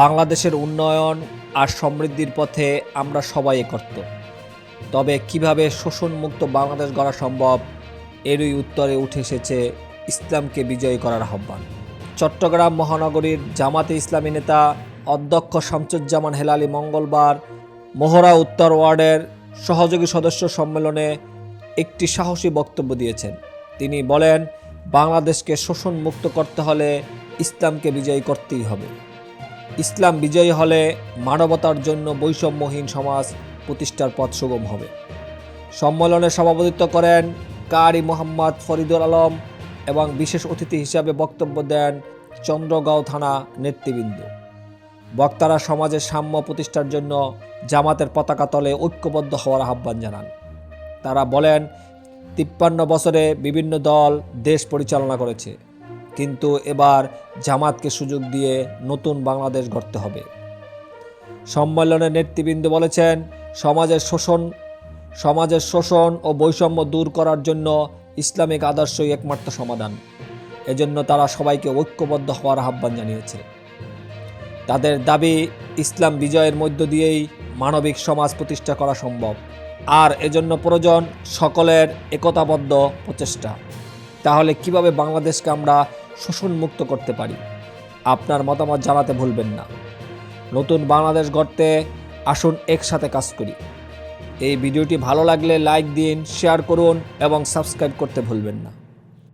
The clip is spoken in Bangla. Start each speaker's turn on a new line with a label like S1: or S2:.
S1: বাংলাদেশের উন্নয়ন আর সমৃদ্ধির পথে আমরা সবাই একত্র। তবে কীভাবে শোষণমুক্ত বাংলাদেশ গড়া সম্ভব, এরই উত্তরে উঠে এসেছে ইসলামকে বিজয়ী করার আহ্বান। চট্টগ্রাম মহানগরীর জামাতে ইসলামী নেতা অধ্যক্ষ শামসুজ্জামান হেলালি মঙ্গলবার মোহরা উত্তর ওয়ার্ডের সহযোগী সদস্য সম্মেলনে একটি সাহসী বক্তব্য দিয়েছেন। তিনি বলেন, বাংলাদেশকে শোষণ মুক্ত করতে হলে ইসলামকে বিজয়ী করতেই হবে। ইসলাম বিজয়ী হলে মানবতার জন্য বৈষম্যহীন সমাজ প্রতিষ্ঠার পথ সুগম হবে। সম্মেলনে সভাপতিত্ব করেন কারি মোহাম্মদ ফরিদুল আলম এবং বিশেষ অতিথি হিসাবে বক্তব্য দেন চন্দ্রগাঁও থানা নেতৃবৃন্দ। বক্তারা সমাজের সাম্য প্রতিষ্ঠার জন্য জামাতের পতাকা তলে ঐক্যবদ্ধ হওয়ার আহ্বান জানান। তারা বলেন, তিপ্পান্ন বছরে বিভিন্ন দল দেশ পরিচালনা করেছে। কিন্তু এবার জামাতকে সুযোগ দিয়ে নতুন বাংলাদেশ গড়তে হবে। সম্মেলনে নেতৃবৃন্দ বলেছেন, সমাজের শোষণ সমাজের শোষণ ও বৈষম্য দূর করার জন্য ইসলামিক আদর্শই একমাত্র সমাধান। এজন্য তারা সবাইকে ঐক্যবদ্ধ হওয়ার আহ্বান জানিয়েছে। তাদের দাবি, ইসলাম বিজয়ের মধ্য দিয়েই মানবিক সমাজ প্রতিষ্ঠা করা সম্ভব। আর এজন্য প্রয়োজন সকলের একতাবদ্ধ প্রচেষ্টা। তাহলে কীভাবে বাংলাদেশকে আমরা শোষণমুক্ত করতে পারি। আপনার মতামত জানাতে ভুলবেন না। নতুন বাংলাদেশ গড়তে আসুন একসাথে কাজ করি। এই ভিডিওটি ভালো লাগলে লাইক দিন, শেয়ার করুন এবং সাবস্ক্রাইব করতে ভুলবেন না।